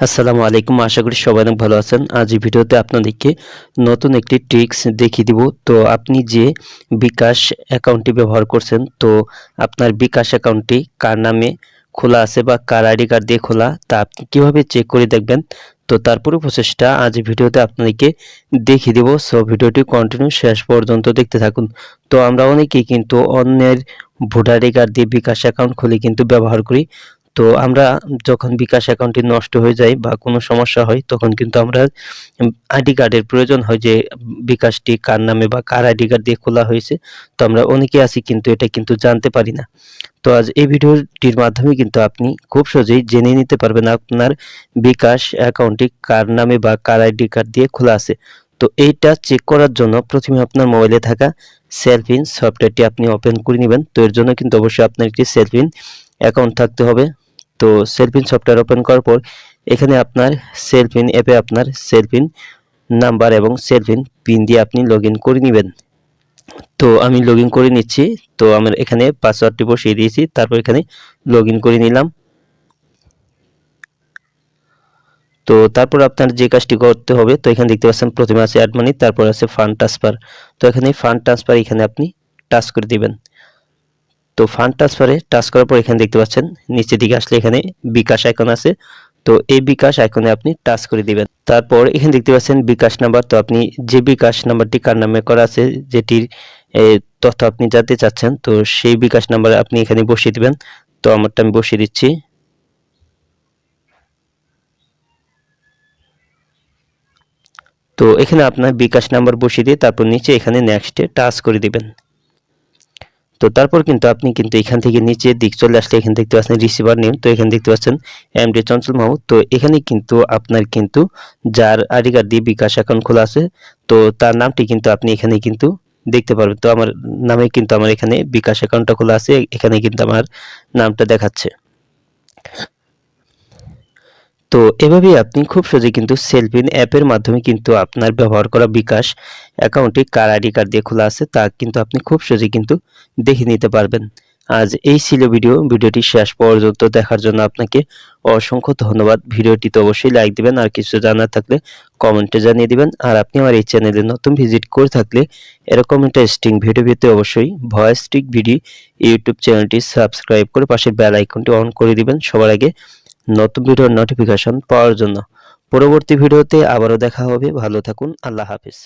আসসালামু আলাইকুম। আশা করি সবাই অনেক ভালো আছেন। আজ ভিডিওতে আপনাদেরকে নতুন একটি ট্রিক্স দেখিয়ে দিব। তো আপনি যে বিকাশ অ্যাকাউন্টটি ব্যবহার করছেন, তো আপনার বিকাশ অ্যাকাউন্টটি কার নামে খোলা আছে বা কার আইডি কার্ড দিয়ে খোলা, তা আপনি কীভাবে চেক করে দেখবেন? তো তারপরে প্রসেসটা আজ ভিডিওতে আপনাদেরকে দেখিয়ে দেবো। সো ভিডিওটি কন্টিনিউ শেষ পর্যন্ত দেখতে থাকুন। তো আমরা অনেকেই কিন্তু অন্যের ভোটার আইডি কার্ড দিয়ে বিকাশ অ্যাকাউন্ট খুলে কিন্তু ব্যবহার করি। তো আমরা যখন বিকাশ অ্যাকাউন্টটি নষ্ট হয়ে যায় বা কোনো সমস্যা হয়, তখন কিন্তু আমরা আইডি কার্ডের প্রয়োজন হয় যে বিকাশটি কার নামে বা কার আইডি কার্ড দিয়ে খোলা হয়েছে। তো আমরা অনেকে আছি কিন্তু এটা কিন্তু জানতে পারি না। তো আজ এই ভিডিওটির মাধ্যমে কিন্তু আপনি খুব সহজেই জেনে নিতে পারবেন আপনার বিকাশ অ্যাকাউন্টটি কার নামে বা কার আইডি কার্ড দিয়ে খোলা আছে। তো এইটা চেক করার জন্য প্রথমে আপনার মোবাইলে থাকা সেলফিন সফটওয়্যারটি আপনি ওপেন করে নেবেন। তো এর জন্য কিন্তু অবশ্যই আপনার একটি সেলফিন অ্যাকাউন্ট থাকতে হবে। তো সেলফিন সফটওয়্যার ওপেন করার পর এখানে আপনার সেলফিন অ্যাপে আপনার সেলফিন নাম্বার এবং সেলফিন পিন দিয়ে আপনি লগ করে নেবেন। তো আমি লগ করে নিচ্ছি। তো আমার এখানে পাসওয়ার্ডটি বসিয়ে দিয়েছি। তারপর এখানে লগ করে নিলাম। তো তারপর আপনার যে কাজটি করতে হবে, তো এখানে দেখতে পাচ্ছেন প্রথমে আছে অ্যাড মানি তারপর আছে ফান্ড ট্রান্সফার তো এখানে ফান্ড ট্রান্সফার এখানে আপনি টাচ করে দিবেন। তো ফান্ড ট্রান্সফারে টাচ করার পর এখানে দেখতে পাচ্ছেন, নিচের দিকে আসলে এখানে বিকাশ আইকন আছে। তো এই বিকাশ আইকনে আপনি টাচ করে দিবেন। তারপর এখানে দেখতে পাচ্ছেন বিকাশ নাম্বার তো আপনি যে বিকাশ নাম্বারটি কার নামে করা আছে, যেটির তথ্য আপনি জানতে চাচ্ছেন, তো সেই বিকাশ নাম্বার আপনি এখানে বসিয়ে দিবেন। তো আমারটা আমি বসিয়ে দিচ্ছি। তো এখানে আপনার বিকাশ নাম্বার বসিয়ে দিয়ে তারপর নিচে এখানে নেক্সটে টাচ করে দিবেন। তো তারপর কিন্তু আপনি কিন্তু এখান থেকে নিচে দিক চলে আসলে এখানে দেখতে পাচ্ছেন রিসিভার নেম তো এখানে দেখতে পাচ্ছেন এম ডি চঞ্চল মাহমুদ। তো এখানে কিন্তু আপনার কিন্তু যার আইডি কার্ড দিয়ে বিকাশ অ্যাকাউন্ট খোলা আছে, তো তার নামটি কিন্তু আপনি এখানে কিন্তু দেখতে পারবেন। তো আমার নামে কিন্তু আমার এখানে বিকাশ অ্যাকাউন্টটা খোলা আছে, এখানে কিন্তু আমার নামটা দেখাচ্ছে। তো এভাবেই আপনি খুব সহজে কিন্তু সেলফিন অ্যাপের মাধ্যমে কিন্তু আপনার ব্যবহার করা বিকাশ অ্যাকাউন্টটি কার আইডি কার্ড দিয়ে খোলা আছে তা কিন্তু আপনি খুব সহজে কিন্তু দেখে নিতে পারবেন। আজ এই ছিল ভিডিও। ভিডিওটি শেষ পর্যন্ত দেখার জন্য আপনাকে অসংখ্য ধন্যবাদ। ভিডিওটিতে অবশ্যই লাইক দিবেন আর কিছু জানার থাকলে কমেন্টে জানিয়ে দিবেন। আর আপনি আমার এই চ্যানেলে নতুন ভিজিট করে থাকলে এরকম ইন্টারেস্টিং ভিডিও পেতে অবশ্যই ভয়েস স্টিক ভিডিও ইউটিউব চ্যানেলটি সাবস্ক্রাইব করে পাশের বেল আইকনটি অন করে দিবেন। সবার আগে নতুন ভিডিওর নোটিফিকেশন পাওয়ার জন্য। পরবর্তী ভিডিওতে আবারও দেখা হবে। ভালো থাকুন। আল্লাহ হাফিজ।